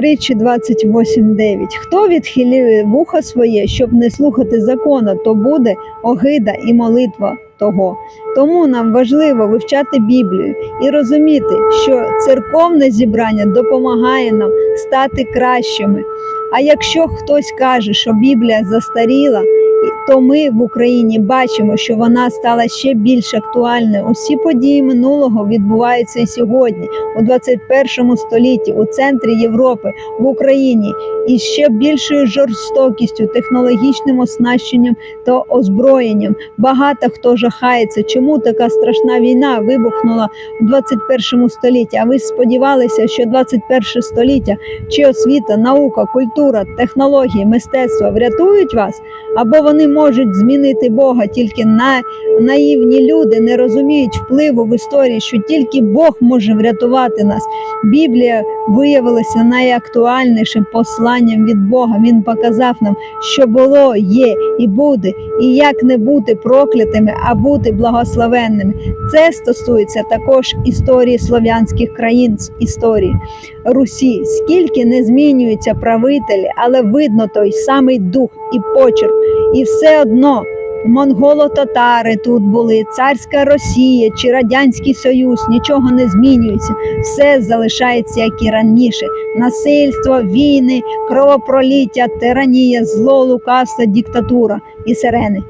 Притчі 28.9. Хто відхилив вухо своє, щоб не слухати закона, то буде огида і молитва того. Тому нам важливо вивчати Біблію і розуміти, що церковне зібрання допомагає нам стати кращими. А якщо хтось каже, що Біблія застаріла, то ми в Україні бачимо, що вона стала ще більш актуальною. Усі події минулого відбуваються і сьогодні, у 21 столітті, у центрі Європи, в Україні, і ще більшою жорстокістю, технологічним оснащенням та озброєнням. Багато хто жахається, чому така страшна війна вибухнула в 21 столітті. А ви сподівалися, що 21 століття чи освіта, наука, культура, технології, мистецтво врятують вас? Або вони можуть змінити Бога, тільки на наївні люди не розуміють впливу в історії, що тільки Бог може врятувати нас. Біблія виявилася найактуальнішим посланням від Бога. Він показав нам, що було, є і буде, і як не бути проклятими, а бути благословенними. Це стосується також історії слов'янських країн з історії Русі. Скільки не змінюються правителі, але видно той самий дух і почерк, і все одно. Монголо-татари тут були, царська Росія чи Радянський Союз, нічого не змінюється, все залишається як і раніше. Насильство, війни, кровопроліття, тиранія, зло, лукавство, диктатура і сирени.